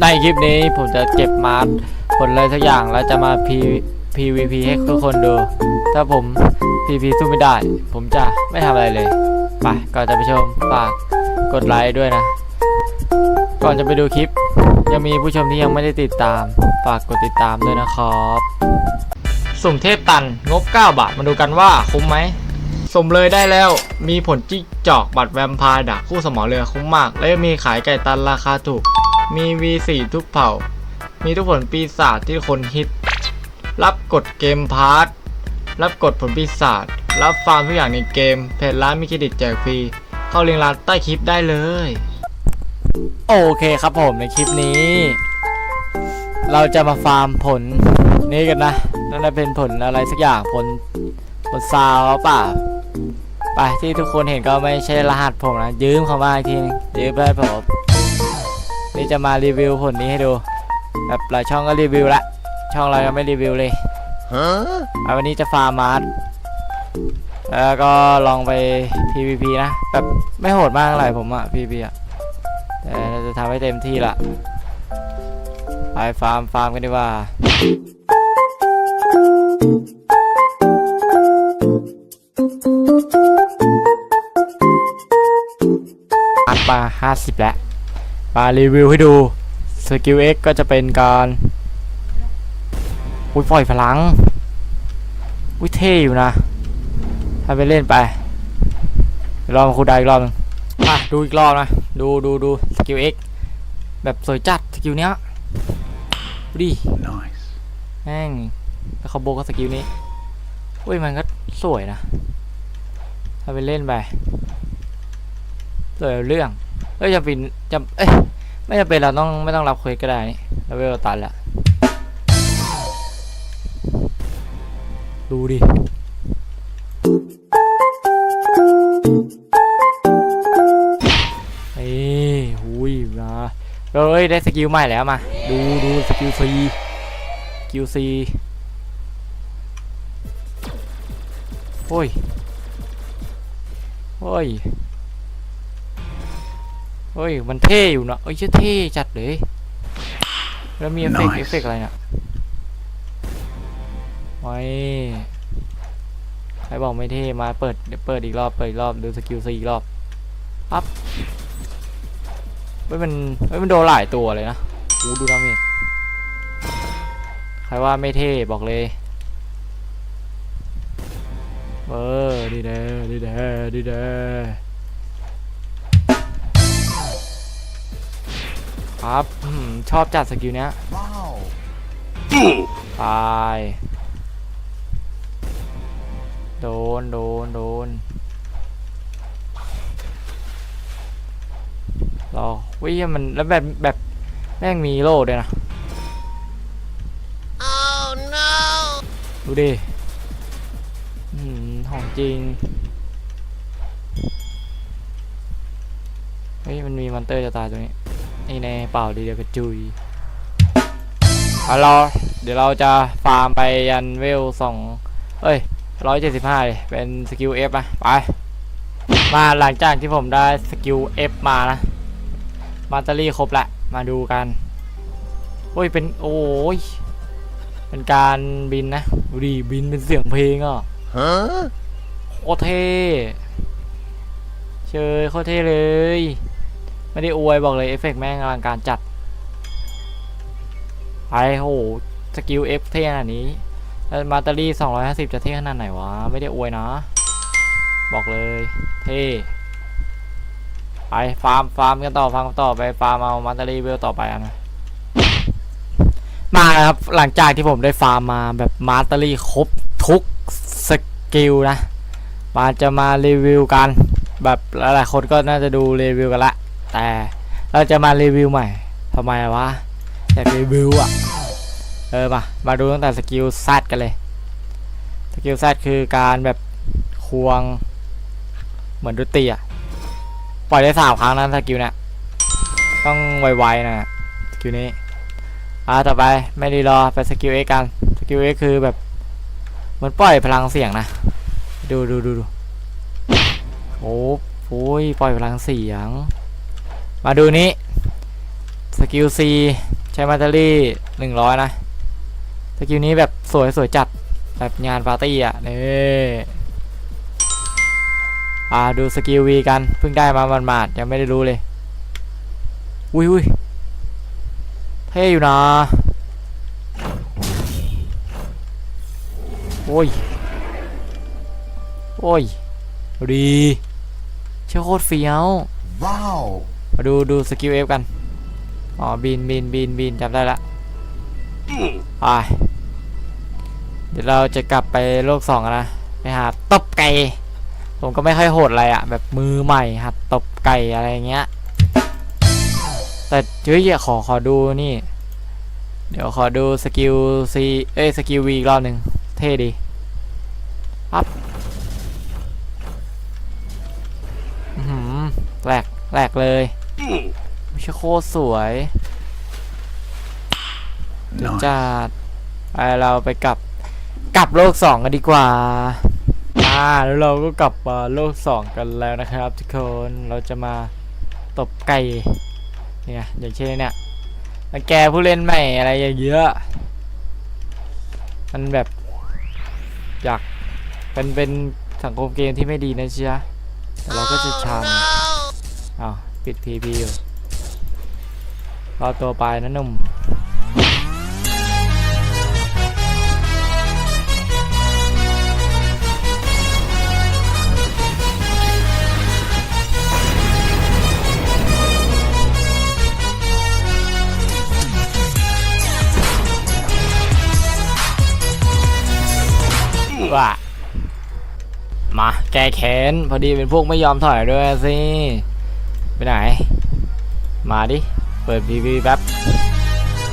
ในคลิปนี้ผมจะเก็บมาร์ผลอะไรสักอย่างแล้วจะมา P PVP ให้ทุกคนดู ถ้าผม PVP สู้ไม่ได้ ผมจะไม่ทำอะไรเลยไปก่อนจะไปชมฝากกดไลค์ด้วยนะ ก่อนจะไปดูคลิป ยังมีผู้ชมที่ยังไม่ได้ติดตาม ฝากกดติดตามด้วยนะครับ สุ่มเทพตันงบ 9 บาท มาดูกันว่าคุ้มไหมสมเลยได้แล้วมีผลจิ้งจอกบัตรแวมไพร์ดักคู่สมอเรือคุ้มมาก และยังมีขายไก่ตันราคาถูก มี V4 ทุกเผ่า มีทุกผลปีศาจที่คนฮิต รับกดเกมพาร์ท รับกดผลปีศาจ รับฟาร์มทุกอย่างในเกม เพจร้านมีเครดิตแจกฟรี เข้าลิงก์ร้านใต้คลิปได้เลย โอเคครับผมในคลิปนี้ เราจะมาฟาร์มผลนี้กันนะนั่นจะเป็นผลอะไรสักอย่างผลผลซาวหรอเปล่าไปที่ทุกคนเห็นก็ไม่ใช่รหัสผมนะ ยืมเขามาอีกทียืมไปผม นี่จะมารีวิวผลนี้ให้ดู แบบหลายช่องก็รีวิวละ ช่องเรายังไม่รีวิวเลยอะวันนี้จะฟาร์มมาร์ทแล้วก็ลองไป PVP นะ แบบไม่โหดมากเท่าไหร่ผมอะ PVP อะแต่จะทำให้เต็มที่ละไปฟาร์มฟาร์มกันดีกว่าอัดมา50 แล้ว มารีวิวให้ดูสกิล X ก็จะเป็นการอุ้ยปล่อยพลังอุ้ยเท่อยู่นะถ้าไปเล่นไปเดี๋ยวรอมาคูดาวอีกรอบหนึงอะดูอีกรอบนะดูดูดูสกิล X แบบสวยจัดสกิลเนี้ยดูดิ Nice. แม่งแล้วเขาโบกกับสกิลนี้อุ้ยมันก็สวยนะถ้าไปเล่นไปสวยเอาเรื่อง เอ้ยจะปินจะเอ้ยไม่จำเป็นเราต้องไม่ต้องรับเควสก็ได้เราเวลตันละดูดิเอ้ยหุยมาเอ้ยได้สกิลใหม่แล้วมา ดูดูสกิลซีสกิลซีโอ้ยโอ้ย เฮ้ย มันเท่อยู่นะเอ้ยชื่อเท่จัดเลย แล้วมีเอฟเฟกต์ Nice เอฟเฟกต์อะไรเนี่ยไว้ใครบอกไม่เท่มาเปิดเดี๋ยวเปิดอีกรอบเปิดอีกรอบดูสกิลซีอีกรอบปั๊บเฮ้ยมันเฮ้ยมันโดนหลายตัวเลยนะโอ้ดูดาเมจใครว่าไม่เท่บอกเลยเออดีเด้อดีเด้อดีเด้อ ครับอชอบจัดสกิลเนี้ยตาย โดน โดน โดน รอวิ่งมันแล้วแบบแบบแม่งมีโล่ด้วยนะ Oh no! ดูดิอืมของจริง เฮ้ย มันมีมอนเตอร์จะตายตรงนี้ นี่แน่เปล่าดีเดียวกระจุยเอาเราเดี๋ยวเราจะฟาร์มไปยันเวลสองเอ้ยร้อยเจ็ดสิบห้าเลยเป็นสกิล F นะไป มาหลังจากที่ผมได้สกิล F มานะ มาตอรี่ครบละมาดูกันโอ้ยเป็นโอ้ยเป็นการบินนะดูดิบินเป็นเสียงเพลงอะ Huh? โคตรเท่เชยโคตรเท่เลย ไม่ได้อวยบอกเลยเอฟเฟกต์แม่งอลังการจัดไปโหสกิลเอฟเท่ขนาดนี้แล้วมาตารี่ 250 จะเท่ขนาดไหนวะ ไม่ได้อวยนะ บอกเลย เท่ไปฟาร์มฟาร์มกันต่อฟาร์มกันต่อไปฟาร์มเอามาตารี่เวลต่อไปอะนะมาครับหลังจากที่ผมได้ฟาร์มมาแบบมาตารี่ครบทุกสกิลนะมาจะมารีวิวกัน แบบหลายๆคนก็น่าจะดูรีวิวกันละ แต่เราจะมารีวิวใหม่ทำไมวะอยากรีวิวอะ เออมา มาดูตั้งแต่สกิลซัดกันเลย สกิลซัดคือการแบบควง เหมือนดนตรีอะ ปล่อยได้สามครั้งนะสกิลเนี่ย ต้องไวๆนะสกิลนี้ อ่าต่อไปไม่รีรอไปสกิลเอกัน สกิลเอคือแบบเหมือนปล่อยพลังเสียงนะ ดูดูดูดูโอ้โหปล่อยพลังเสียง มาดูนี้สกิลซีใช้แบตเตอรี่หนึ่งร้อยนะ สกิลนี้แบบสวยสวยจัดแบบงานปาร์ตี้อะนี่อ่าดูสกิลวีกันเพิ่งได้มาหมาดๆยังไม่ได้รู้เลยอุ้ยอุ้ยเท่อยู่นะโอ้ย โอ้ย ดี เชื่อโคตรเฟี้ยว Wow. มาดูดูสกิลเอฟกัน อ๋อบินบินบินบินจำได้ละไปเดี๋ยวเราจะกลับไปโลกสองนะไปหาตบไก่ผมก็ไม่ค่อยโหดอะไรอะแบบมือใหม่หัดตบไก่อะไรเงี้ย แต่เฮ้ยขอขอดูนี่ เดี๋ยวขอดูสกิลซีเอ้ยสกิลวีอีกรอบหนึ่งเท่ดีปั๊บหือแหลกแหลกเลย ไม่ใช่โคตรสวยเดี๋ยว Nice. จัดไปเราไปกลับกลับโลกสองกันดีกว่าอ่าแล้วเราก็กลับมาโลกสองกันแล้วนะครับ ทุกคนเราจะมาตบไก่เนี่ยอย่างเช่นเนี่ยรังแกผู้เล่นใหม่อะไรอย่างเยอะมันแบบอยากเป็นเป็นสังคมเกมที่ไม่ดีนะเชียแต่เราก็จะชันอ้าว ปิดพีพีอยู่รอตัวไปนะหนุ่มว่ามา แก้แค้น พอดีเป็นพวกไม่ยอมถอยด้วยสิ ไปไหน มาดิ เปิดพีพีแป๊บ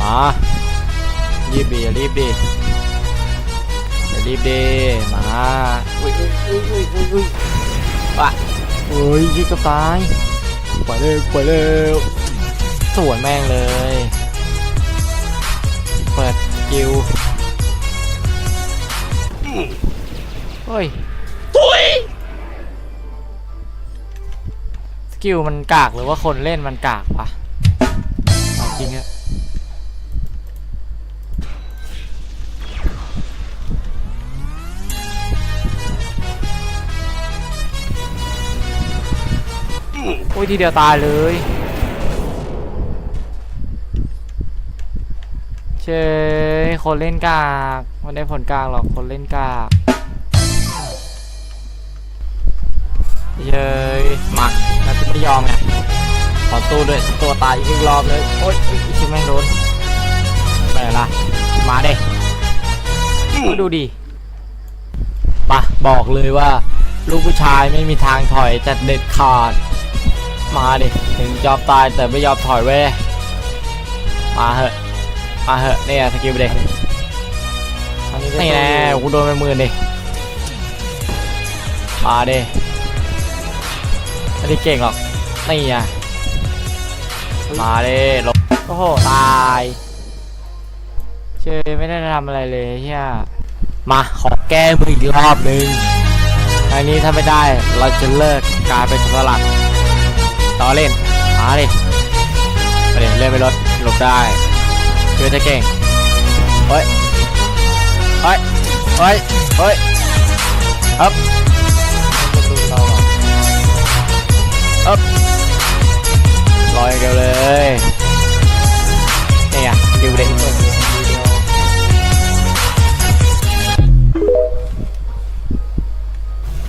มา รีบดีอย่ารีบดีอย่ารีบดีมาอุ้ยอุ้ยอุ้ยอุ้ยอุ้ยอุ้ยว่ะโอ้ยยิงกับตายปล่อยเร็วปล่อยเร็วสวนแม่งเลย เปิดสกิลเฮ้ย กิลมันกากหรือว่าคนเล่นมันกากวะเอาจริงอะโอ้ยทีเดียวตายเลย เชยคนเล่นกากไม่ได้ผลกากหรอกคนเล่นกากเย้ยมา ไม่ยอมไงขอสู้ด้วยตัวตายอีกรอบเลยโอ๊ยอีกทีแม่งโดนไปละมาเด้ดูดิปะบอกเลยว่า ลูกผู้ชายไม่มีทางถอยจะเด็ดขาด มาดิถึงยอมตายแต่ไม่ยอมถอยเว้ยมาเหอะมาเหอะเนี่ยสกิลไปเด็นี่แน่กูโดนไปหมื่นดิมาดิไม่ได้เก่งหรอก นี่อะมาเลยลบโอ้โห ตาย เชยไม่ได้ทำอะไรเลยเฮียมาขอแก้มืออีกรอบนึงอันนี้ถ้าไม่ได้เราจะเลิกการเป็นสลัดต่อเล่นมาดิไปดิเล่นไปรถหลบได้เพื่อจะเก่งเฮ้ยเฮ้ยเฮ้ยเฮ้ยครับเราอะรอย เดียวเลยนี่ไงดิวเด็ก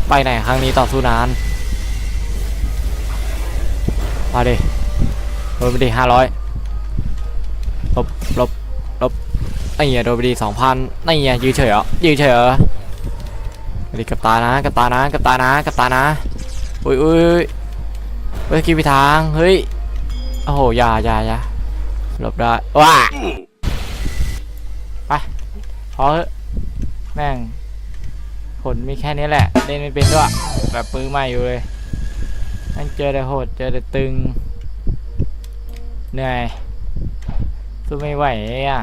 ไปไหนครั้งนี้ต่อสู้นาน มาดิโดนไปดิห้าร้อยลบลบลบไอ้เหี้ยโดนไปดิสองพันไอ้เหี้ยยืนเฉยเหรอยืนเฉยเหรอดิกับตานะกับตานะกับตานะกับตานะอุ้ยอุ้ยอุ้ยเฮ้ยกินไปทาง เฮ้ย โอ้โหยายายาหลบได้ว้าไปพอเถอะแม่ง ผลมีแค่นี้แหละ เล่นไม่เป็นด้วย แบบปื้อใหม่อยู่เลยแม่งเจอแต่โหด เจอแต่ตึง เหนื่อยสู้ไม่ไหวอะ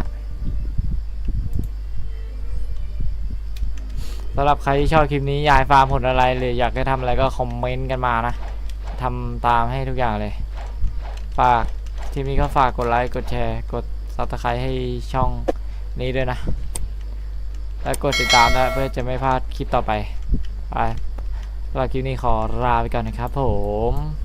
สำหรับใครที่ชอบคลิปนี้อยากฟาร์มผลอะไรหรืออยากให้ทำอะไรก็คอมเมนต์กันมานะทำตามให้ทุกอย่างเลย ฝากทีมนี้ก็ฝากกดไลค์ กดแชร์ กดซับสไครต์ให้ช่องนี้ด้วยนะ และกดติดตามนะเพื่อจะไม่พลาดคลิปต่อไปไปสำหรับคลิปนี้ขอลาไปก่อนนะครับผม